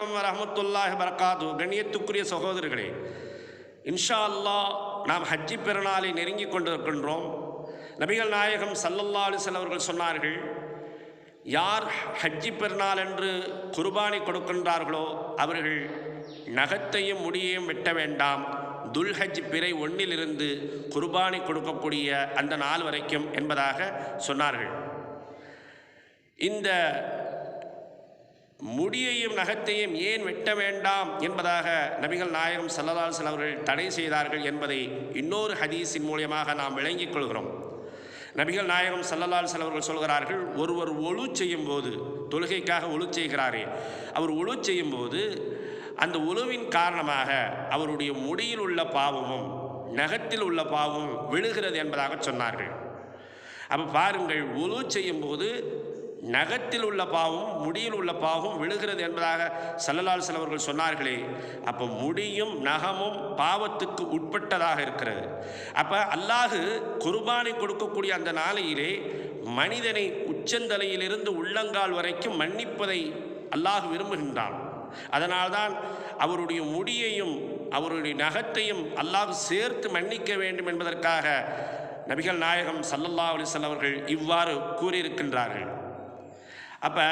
ரஹமத்துல்லாஹ் வரகாது கண்ணியத்துக்குரிய சகோதரர்களே இன்ஷா அல்லாஹ் நாம் ஹஜ்ஜி பெருநாளை நெருங்கி கொண்டிருக்கின்றோம். நபிகள் நாயகம் சல்லல்லா அலிசல் அவர்கள் சொன்னார்கள் யார் ஹஜ்ஜி பெருநாள் என்று குர்பானி கொடுக்கின்றார்களோ அவர்கள் நகத்தையும் முடியையும் வெட்ட வேண்டாம். துல்ஹஜ் பிறை ஒன்றிலிருந்து குர்பானி கொடுக்கக்கூடிய அந்த நாள் வரைக்கும் என்பதாக சொன்னார்கள். இந்த முடியையும் நகத்தையும் ஏன் வெட்ட வேண்டாம் என்பதாக நபிகள் நாயகம் சல்லலால் அவர்கள் தடை செய்தார்கள் என்பதை இன்னொரு ஹதீஸின் மூலியமாக நாம் விளங்கிக் கொள்கிறோம். நபிகள் நாயகம் சல்லலால் செலவர்கள் சொல்கிறார்கள் ஒருவர் ஒழு செய்யும் போது தொழுகைக்காக ஒழு செய்கிறாரே அவர் ஒழு செய்யும் போது அந்த உழுவின் காரணமாக அவருடைய முடியில் உள்ள பாவமும் நகத்தில் உள்ள பாவமும் விழுகிறது என்பதாக சொன்னார்கள். அப்போ பாருங்கள் உழு செய்யும் போது நகத்தில் உள்ள பாவம் முடியில் உள்ள பாவம் விழுகிறது என்பதாக சல்லலால் சிலவர்கள் சொன்னார்களே. அப்போ முடியும் நகமும் பாவத்துக்கு உட்பட்டதாக இருக்கிறது. அப்போ அல்லாஹு குர்பானை கொடுக்கக்கூடிய அந்த நாளையிலே மனிதனை உச்சந்தலையிலிருந்து உள்ளங்கால் வரைக்கும் மன்னிப்பதை அல்லாஹ் விரும்புகின்றான். அதனால்தான் அவருடைய முடியையும் அவருடைய நகத்தையும் அல்லாஹ் சேர்த்து மன்னிக்க வேண்டும் என்பதற்காக நபிகள் நாயகம் சல்லல்லா அலிசல் அவர்கள் இவ்வாறு கூறியிருக்கின்றார்கள். அப்போ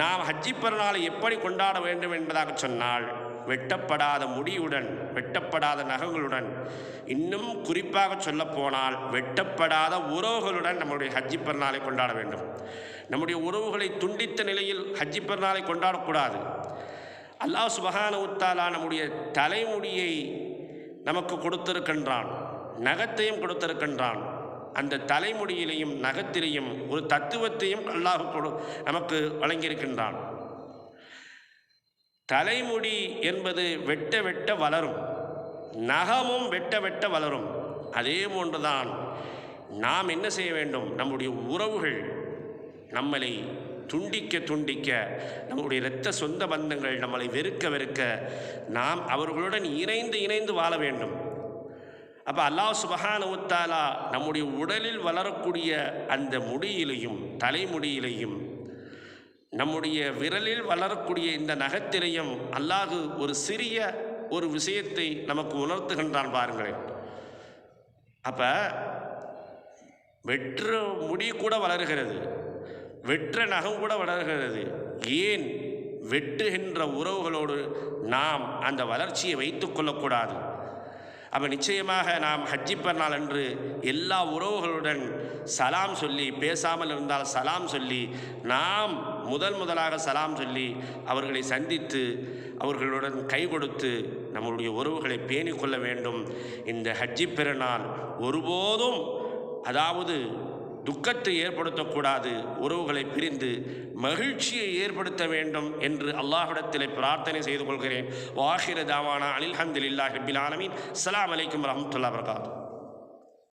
நாம் ஹஜ்ஜி பெருநாளை எப்படி கொண்டாட வேண்டும் என்பதாக சொன்னால் வெட்டப்படாத முடியுடன் வெட்டப்படாத நகங்களுடன் இன்னும் குறிப்பாக சொல்லப்போனால் வெட்டப்படாத உறவுகளுடன் நம்முடைய ஹஜ்ஜி பெருநாளை கொண்டாட வேண்டும். நம்முடைய உறவுகளை துண்டித்த நிலையில் ஹஜ்ஜி பெருநாளை கொண்டாடக்கூடாது. அல்லாஹ் சுபஹான உத்தாலா நம்முடைய தலைமுடியை நமக்கு கொடுத்திருக்கின்றான் நகத்தையும் கொடுத்திருக்கின்றான். அந்த தலைமுடியிலையும் நகத்திலையும் ஒரு தத்துவத்தையும் அல்லாஹ் கொடு நமக்கு வழங்கியிருக்கின்றான். தலைமுடி என்பது வெட்ட வெட்ட வளரும். நகமும் வெட்ட வெட்ட வளரும். அதே போன்றுதான் நாம் என்ன செய்ய வேண்டும்? நம்முடைய உறவுகள் நம்மளை துண்டிக்க துண்டிக்க நம்முடைய இரத்த சொந்த பந்தங்கள் நம்மளை வெறுக்க வெறுக்க நாம் அவர்களுடன் இணைந்து இணைந்து வாழ வேண்டும். அப்போ அல்லாஹ் சுபஹான உத்தாலா நம்முடைய உடலில் வளரக்கூடிய அந்த முடியிலையும் தலைமுடியிலையும் நம்முடைய விரலில் வளரக்கூடிய இந்த நகத்திலையும் அல்லாஹு ஒரு சிறிய ஒரு விஷயத்தை நமக்கு உணர்த்துகின்றான் பாருங்களேன். அப்போ வெற்ற முடி கூட வளர்கிறது வெற்ற நகம் கூட வளர்கிறது. ஏன் வெட்டுகின்ற உறவுகளோடு நாம் அந்த வளர்ச்சியை வைத்து கொள்ளக்கூடாது? அப்போ நிச்சயமாக நாம் ஹஜ்ஜி பெருநாள் அன்று எல்லா உறவுகளுடன் சலாம் சொல்லி பேசாமல் இருந்தால் சலாம் சொல்லி நாம் முதல் முதலாக சலாம் சொல்லி அவர்களை சந்தித்து அவர்களுடன் கை கொடுத்து நம்மளுடைய உறவுகளை பேணிக்கொள்ள வேண்டும். இந்த ஹஜ்ஜி பெருநாள் ஒருபோதும் அதாவது துக்கத்தை ஏற்படுத்தக்கூடாது. உறவுகளை பிரிந்து மகிழ்ச்சியை ஏற்படுத்த வேண்டும் என்று அல்லாஹிடத்தில் பிரார்த்தனை செய்து கொள்கிறேன். வாஹிர தாவானா அனில் ஹந்தில் இல்லாஹிபில் ஆலமின். அஸ்ஸலாமு அலைக்கும் வரஹ்மத்துல்லாஹி வபரகாத்துஹு.